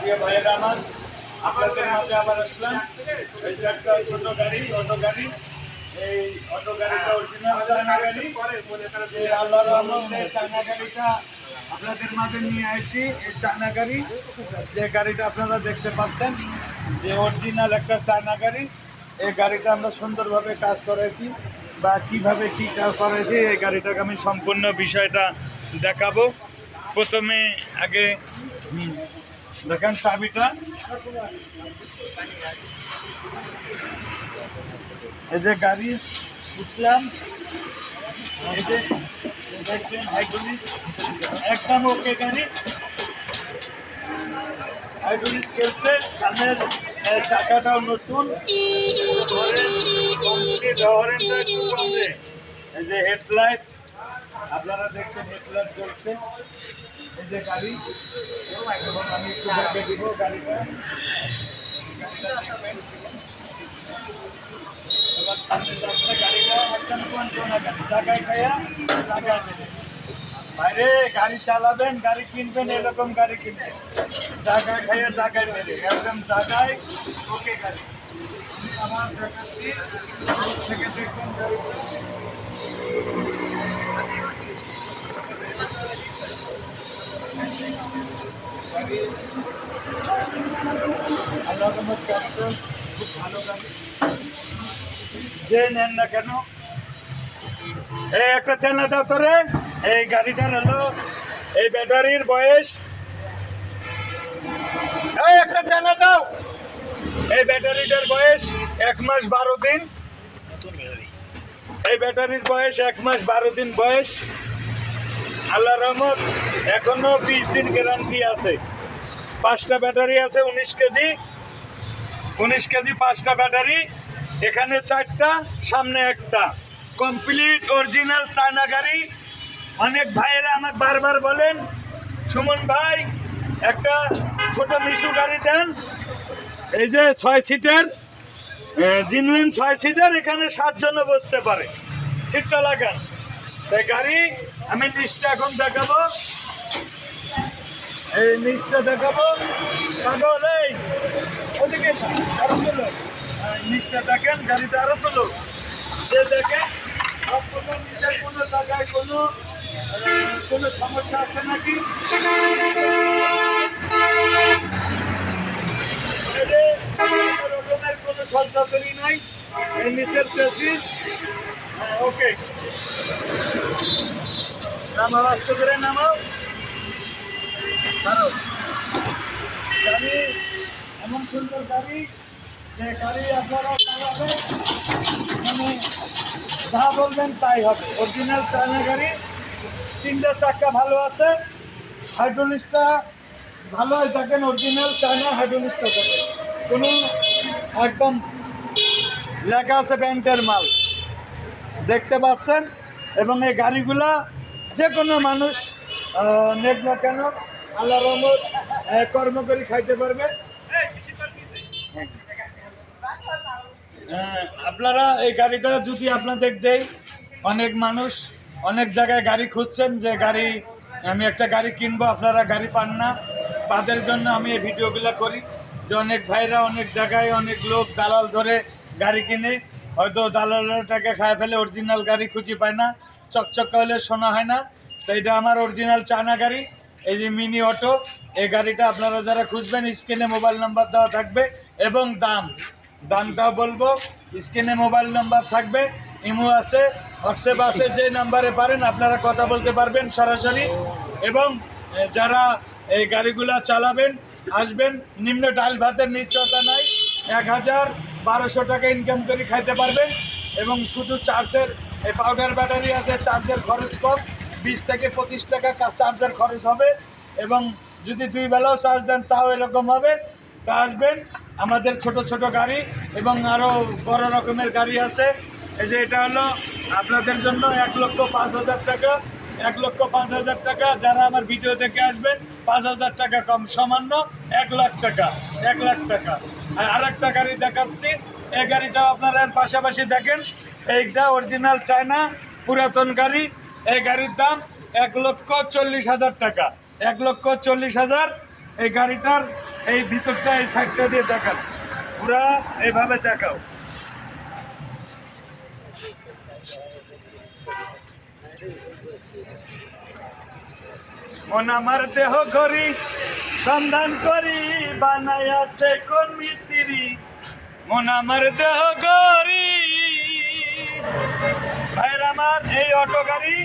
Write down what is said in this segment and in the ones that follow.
প্রিয় ভাইয়েরা আমার, আপনাদের মাঝে আবার আসলাম। এই একটা ছোট গাড়ি, অটো গাড়ি। এই অটো গাড়িটা অরিজিনাল চায়না গাড়ি। যে আল্লাহ রহমতে চায়না গাড়িটা আপনাদের মাঝে নিয়ে আসছি এই চায়না গাড়ি, যে গাড়িটা আপনারা দেখতে পাচ্ছেন, যে অরিজিনাল একটা চায়না গাড়ি। এই গাড়িটা আমরা সুন্দরভাবে কাজ করেছি বা কীভাবে কি কাজ করেছি এই গাড়িটাকে আমি সম্পূর্ণ বিষয়টা দেখাবো। প্রথমে আগে দেখেন চাবিটা। এই যে গাড়ি, উঠলাম। একদম ওকে গাড়ি। খেলছে। সামনের নতুন। আপনারা দেখছেন হেডলাইট এই যে গাড়ি আমি একটু দেখে দিব গাড়িটা বাইরে গাড়ি চালাবেন, গাড়ি কিনবেন, এরকম গাড়ি কিনবেন। জায়গায় খাইয়া জায়গায় দেবে একদম জায়গায় ওকে গাড়ি। আমার থেকে দেখবেন আল্লাহ যে নেন না কেন? এই একটা দাও এই এই ব্যাটারির বয়স। এই একটা দাও। এই ব্যাটারিটার বয়স এক মাস বারো দিন। এই ব্যাটারির বয়স এক মাস বারো দিন বয়স। রহমত, এখনও বিশ দিন গ্যারান্টি আছে। পাঁচটা ব্যাটারি আছে উনিশ কেজি। উনিশ কেজি পাঁচটা ব্যাটারি। এখানে চারটা, সামনে একটা। কমপ্লিট অরিজিনাল চায়না গাড়ি। অনেক ভাইয়েরা আমাকে বারবার বলেন, সুমন ভাই, একটা ছোট মিশু গাড়ি দেন। এই যে ছয় সিটের জিনুইন ছয় সিটার এখানে সাতজনও বসতে পারে। সিটটা লাগান। তাই গাড়ি আমি লিস্টটা এখন দেখাবো। এই লিস্টটা দেখাবো। পাগল, এই, ওদিকে আরও তোলো। লিস্টটা দেখেন গাড়িটা আরও তোলো। যে দেখেন কোনো নিচের কোনো জায়গায় কোনো কোনো সমস্যা আছে নাকি? রকমের কোনো সরকারি নাই। এই নিচের চেসিস ওকে নামাও, আস্তে করে নামাও। গাড়ি এমন সুন্দর গাড়ি যে গাড়ি আপনারা মানে যা বলবেন তাই হবে। অরিজিনাল চায়না গাড়ি ভালো আছে অরিজিনাল একদম লেখা আছে ব্যাংকের মাল। দেখতে পাচ্ছেন? এবং এই গাড়িগুলা যে কোনো মানুষ নেক না কেন আল্লাহ রহমত কর্ম করে খাইতে পারবে। হ্যাঁ, আপনারা এই গাড়িটা যদি আপনাদের দেই অনেক মানুষ অনেক জায়গায় গাড়ি খুঁজছেন যে গাড়ি আমি একটা গাড়ি কিনবো আপনারা গাড়ি পান না। তাদের জন্য আমি এই ভিডিওগুলো করি যে অনেক ভাইরা অনেক জায়গায় অনেক লোক দালাল ধরে গাড়ি কিনে হয়তো দালালের টাকা খায় ফেলে অরিজিনাল গাড়ি খুঁজে পায় না চকচকা হলে শোনা হয় না। তো এটা আমার অরিজিনাল চায়না গাড়ি। এই যে মিনি অটো, এই গাড়িটা আপনারা যারা খুঁজবেন, স্ক্রিনে মোবাইল নাম্বার দেওয়া থাকবে এবং দাম। দামটাও বলব, স্ক্রিনে মোবাইল নাম্বার থাকবে, ইমো আছে, হোয়াটসঅ্যাপ আছে, যে নাম্বারে পারেন, আপনারা কথা বলতে পারবেন সরাসরি। এবং যারা এই গাড়িগুলা চালাবেন, আসবেন, নিম্ন ডাল ভাতের নিশ্চয়তা নাই, এক হাজার বারোশো টাকা ইনকাম করে খাইতে পারবেন। এবং শুধু চার্জের এই পাউডার ব্যাটারি আছে চার্জের খরচ কম। বিশ থেকে পঁচিশ টাকা চার্জার খরচ হবে এবং যদি দুই বেলাও চার্জ দেন, তাও এরকম হবে। তা আসবেন, আমাদের ছোট ছোট গাড়ি এবং আরও বড় রকমের গাড়ি আছে। এই যে এটা হলো আপনাদের জন্য এক লক্ষ পাঁচ হাজার টাকা, এক লক্ষ পাঁচ হাজার টাকা। যারা আমার ভিডিও দেখে আসবেন, পাঁচ হাজার টাকা কম সামান্য এক লাখ টাকা, এক লাখ টাকা। আর আরেকটা গাড়ি দেখাচ্ছি, এই গাড়িটাও আপনারা পাশাপাশি দেখেন। এইটা অরিজিনাল চায়না পুরাতন গাড়ি। এই গাড়ির দাম এক লক্ষ চল্লিশ হাজার টাকা। এক লক্ষ চল্লিশ হাজার এই গাড়িটার এই ভিতরটা, এই সাইডটা দিয়ে দেখান। পুরা এইভাবে দেখাও। আমার দেহ করি সন্ধান করি, বানাইয়াছে কোন মিস্ত্রি? মন আমার দেহ করি ভাইয়ের আমার এই অটো গাড়ি,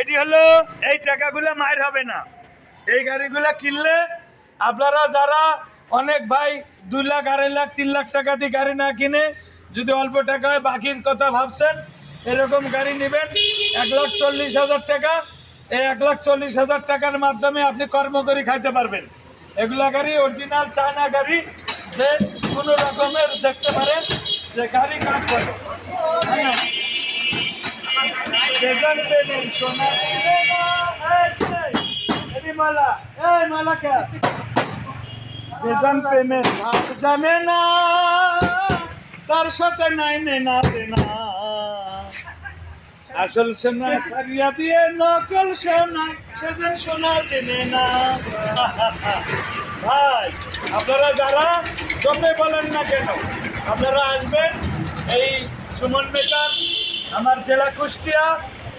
এটি হলো, এই টাকাগুলো মায়ের হবে না। এই গাড়িগুলো কিনলে আপনারা যারা অনেক ভাই দুই লাখ, আড়াই লাখ, তিন লাখ টাকা দিয়ে গাড়ি না কিনে যদি অল্প টাকায় বাকির কথা ভাবছেন, এরকম গাড়ি নেবেন, এক লাখ চল্লিশ হাজার টাকা। এই এক লাখ চল্লিশ হাজার টাকার মাধ্যমে আপনি কর্ম করে খাইতে পারবেন। এগুলা গাড়ি অরিজিনাল চায়না গাড়ি, যে কোনো রকমের দেখতে পারেন। যে গাড়ি কাজ করে। হ্যাঁ। আসল সোনা সারিয়া দিয়ে, নকল সোনা সেদিন সোনা চেনে না। ভাই, আপনারা যারা যতই বলেন না কেন? আপনারা আসবেন। এই সুমন মেকার আমার জেলা কুষ্টিয়া,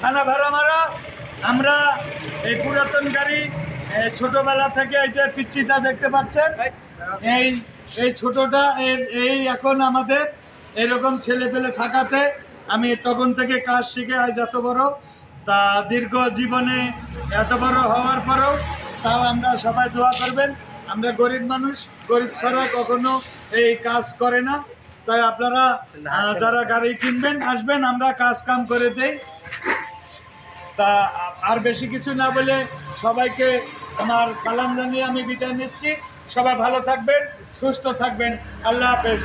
থানা ভাড়ামারা। আমরা এই পুরাতন গাড়ি ছোটবেলা থেকে এই যে পিচ্ছিটা দেখতে পাচ্ছেন, এই এই ছোটটা এই এখন আমাদের এরকম ছেলে পেলে থাকাতে আমি তখন থেকে কাজ শিখে আজ এত বড়। তা দীর্ঘ জীবনে এত বড় হওয়ার পরেও তাও আমরা সবাই দোয়া করবেন। আমরা গরিব মানুষ, গরিব ছাড়া কখনো এই কাজ করে না। তাই আপনারা যারা গাড়ি কিনবেন আসবেন আমরা কাজ কাম করে দেই। তা আর বেশি কিছু না বলে সবাইকে আমার সালাম জানিয়ে আমি বিদায় নিচ্ছি। সবাই ভালো থাকবেন সুস্থ থাকবেন। আল্লাহ হাফেজ।